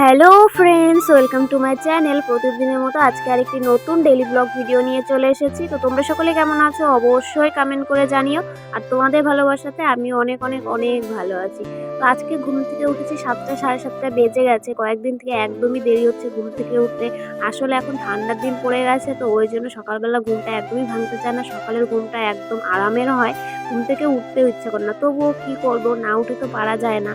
Hello friends, welcome to my channel. প্রতিদিনের মতো আজকে আরেকটি নতুন ডেলি ব্লগ ভিডিও নিয়ে চলে এসেছি। তো তোমরা সকলে কেমন আছো? অবশ্যই কমেন্ট করে জানিও। আর তোমাদের ভালোবাসাতে আমি অনেক অনেক অনেক ভালো আছি। তো আজকে ঘুম থেকে উঠেছি সাতটা, সাড়ে সাতটা বেজে গেছে। কয়েকদিন থেকে একদমই দেরি হচ্ছে ঘুম থেকে উঠতে। আসলে এখন ঠান্ডার দিন পড়ে গেছে, তো ওই জন্য সকালবেলা ঘুমটা একদমই ভাঙতে চায় না। সকালের ঘুমটা একদম আরামের হয়। ঘুম থেকে উঠতেও ইচ্ছে করে না। তবুও কী করব? না উঠে তো পারা যায় না।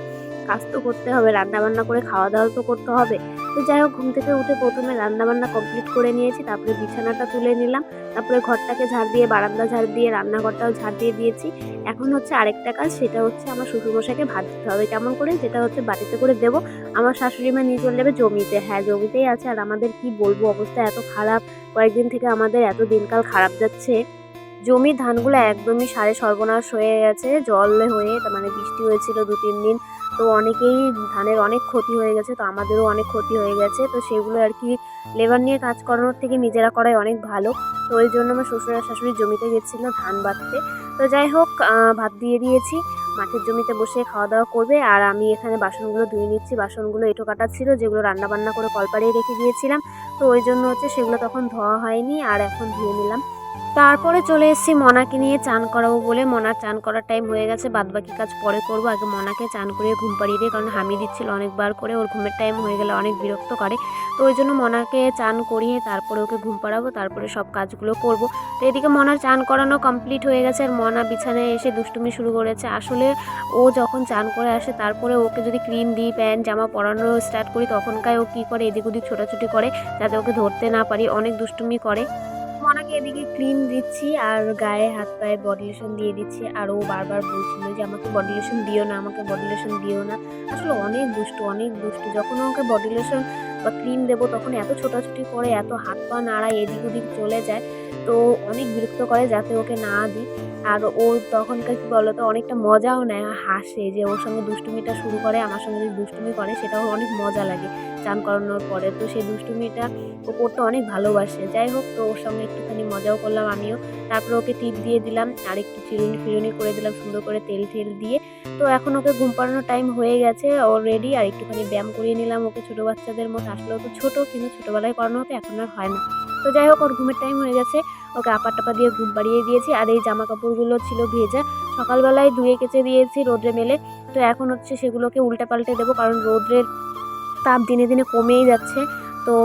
কাজ তো করতে হবে, রান্নাবান্না করে খাওয়া দাওয়া তো করতে হবে। তো যাই হোক, ঘুম থেকে উঠে প্রথমে রান্নাবান্না কমপ্লিট করে নিয়েছি, তারপরে বিছানাটা তুলে নিলাম, তারপরে ঘরটাকে ঝাড় দিয়ে, বারান্দা ঝাড় দিয়ে, রান্নাঘরটাও ঝাড় দিয়ে দিয়েছি। এখন হচ্ছে আরেকটা কাজ, সেটা হচ্ছে আমার শ্বশুরমশাইকে ভাত দিতে হবে কেমন করে, যেটা হচ্ছে বাড়িতে করে দেবো। আমার শাশুড়ি মা নিয়ে চলে যাবে জমিতে। হ্যাঁ জমিতেই আছে, আর আমাদের কি বলব, অবস্থা এত খারাপ। কয়েকদিন থেকে আমাদের এত দিনকাল খারাপ যাচ্ছে। জমির ধানগুলো একদমই সারে সর্বনাশ হয়ে গেছে, জল হয়ে মানে বৃষ্টি হয়েছিল দু, তিন দিন। তো অনেকেই ধানের অনেক ক্ষতি হয়ে গেছে, তো আমাদেরও অনেক ক্ষতি হয়ে গেছে। তো সেগুলো আর কি লেবার নিয়ে কাজ করানোর থেকে নিজেরা করাই অনেক ভালো। তো ওই জন্য আমার শ্বশুর আর শাশুড়ি জমিতে গেছিল ধান বাঁধতে। তো যাই হোক ভাত দিয়ে দিয়েছি। মাঠের জমিতে বসে খাওয়া দাওয়া করবে। আর আমি এখানে বাসনগুলো ধুয়ে নিচ্ছি। বাসনগুলো এঁটো কাটা ছিল, যেগুলো রান্না বান্না করে কলপাড়িয়ে রেখে দিয়েছিলাম। তো ওই জন্য হচ্ছে সেগুলো তখন ধোয়া হয়নি, আর এখন ধুয়ে নিলাম। তারপরে চলে এসেছি মনাকে নিয়ে চান করাবো বলে। মনার চান করার টাইম হয়ে গেছে, বাদবাকি কাজ পরে করব। আগে মনাকে চান করিয়ে ঘুম পাড়িয়ে দিই কারণ হামি দিচ্ছিল অনেকবার করে, ওর ঘুমের টাইম হয়ে গেলে অনেক বিরক্ত করে। তো ওই জন্য মনাকে চান করিয়ে তারপরে ওকে ঘুম পাড়াবো, তারপরে সব কাজগুলো করব। তো এদিকে মনার চান করানো কমপ্লিট হয়ে গেছে, আর মনা বিছানায় এসে দুষ্টুমি শুরু করেছে। আসলে ও যখন চান করে আসে, তারপরে ওকে যদি ক্রিম দিই, প্যান্ট, জামা পরানো স্টার্ট করি, তখনকার ও কী করে, এদিক ওদিক ছোটাছুটি করে, যাতে ওকে ধরতে না পারি, অনেক দুষ্টুমি করে। মনাকে এদিকে ক্রিম দিচ্ছি আর গায়ে হাত পায়ে বডি লোশন দিয়ে দিচ্ছি। আর ও বারবার বলছিল যে, আমাকে বডি লোশন দিও না, আমাকে বডি লোশন দিও না। আসলে অনেক দুষ্টু অনেক দুষ্টু। যখন ওকে বডি লোশন বা ক্রিম দেবো, তখন এত ছোটাছুটি করে, এত হাত পা নাড়ায়, এদিক ওদিক চলে যায়। তো অনেক বিরক্ত করে যাতে ওকে না দিই। আর ও তখনকার কি বলতো, অনেকটা মজাও নেয়, হাসে যে ওর সঙ্গে দুষ্টুমিটা শুরু করে, আমার সঙ্গে যদি দুষ্টুমি করে, সেটাও অনেক মজা লাগে চান করানোর পরে। তো সেই দুষ্টুমিটা ও করতে অনেক ভালোবাসে। যাই হোক, তো ওর সঙ্গে একটুখানি মজাও করলাম আমিও। তারপরে ওকে টিপ দিয়ে দিলাম আর একটু চিরুনি ফিরুনি করে দিলাম, সুন্দর করে তেল টেল দিয়ে। তো এখন ওকে ঘুম পাড়ানোর টাইম হয়ে গেছে অলরেডি আর একটুখানি ব্যায়াম করিয়ে নিলাম ওকে ছোটো বাচ্চাদের মতো। আসলেও তো ছোটো, কিন্তু ছোটোবেলায় করানো হতো, এখন আর হয় না। তো যাই হোক, ওর ঘুমের টাইম হয়ে গেছে। ওকে আপার টাপা দিয়ে ঘুম বাড়িয়ে দিয়েছি। আর এই জামা কাপড়গুলো ছিল ভেজা। সকালবেলায় ধুয়ে কেচে দিয়েছি রোদ্রে মেলে। তো এখন হচ্ছে সেগুলোকে উল্টে পাল্টে দেবো, কারণ রোদ্রের তাপ দিনে দিনে কমেই যাচ্ছে। তো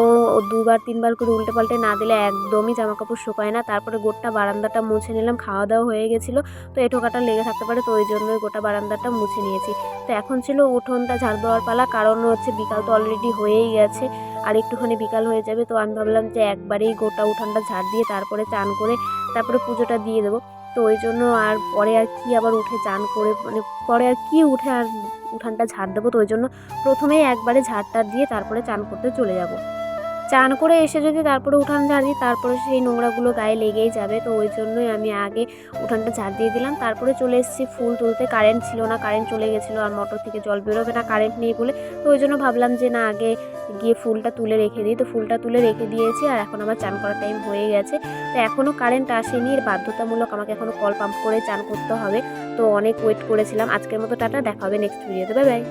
দুবার, তিনবার করে উল্টে পাল্টে না দিলে একদমই জামা কাপড় শুকায় না। তারপরে গোটা বারান্দাটা মুছে নিলাম খাওয়া দাওয়া হয়ে গেছিল। তো এঁটোকাটা লেগে থাকতে পারে, তো ওই জন্যই গোটা বারান্দাটা মুছে নিয়েছি। তো এখন ছিল উঠোনটা ঝাড় দেওয়ার পালা, কারণ হচ্ছে বিকাল তো অলরেডি হয়েই গেছে, আর একটুখানি বিকাল হয়ে যাবে। তো আমি ভাবলাম যে একবারেই গোটা উঠানটা ঝাড় দিয়ে তারপরে চান করে, তারপরে পুজোটা দিয়ে দেবো। তো ওই জন্য আর পরে আর কি আবার উঠে চান করে মানে পরে আর কি উঠে আর উঠানটা ঝাড় দেবো তো ওই জন্য প্রথমেই একবারে ঝাড়টা দিয়ে তারপরে চান করতে চলে যাব। চান করে এসে যদি তারপরে উঠান ঝাড় তারপরে সেই নোংরাগুলো গায়ে লেগেই যাবে। তো ওই জন্যই আমি আগে উঠানটা ঝাড় দিয়ে দিলাম। তারপরে চলে এসেছি ফুল তুলতে। কারেন্ট ছিল না, কারেন্ট চলে গেছিল আর মোটর থেকে জল বেরোবে না, কারেন্ট নেই বলে। তো ওই জন্য ভাবলাম যে না, আগে গিয়ে ফুলটা তুলে রেখে দিই। তো ফুলটা তুলে রেখে দিয়েছি আর এখন আমার চান করার টাইম হয়ে গেছে। তো এখনও কারেন্ট আসেনি। এর বাধ্যতামূলক আমাকে এখনও কল পাম্প করে চান করতে হবে। তো অনেক ওয়েট করেছিলাম। আজকের মতো টাটা, দেখা হবে নেক্সট ভিডিওতে বাই বাই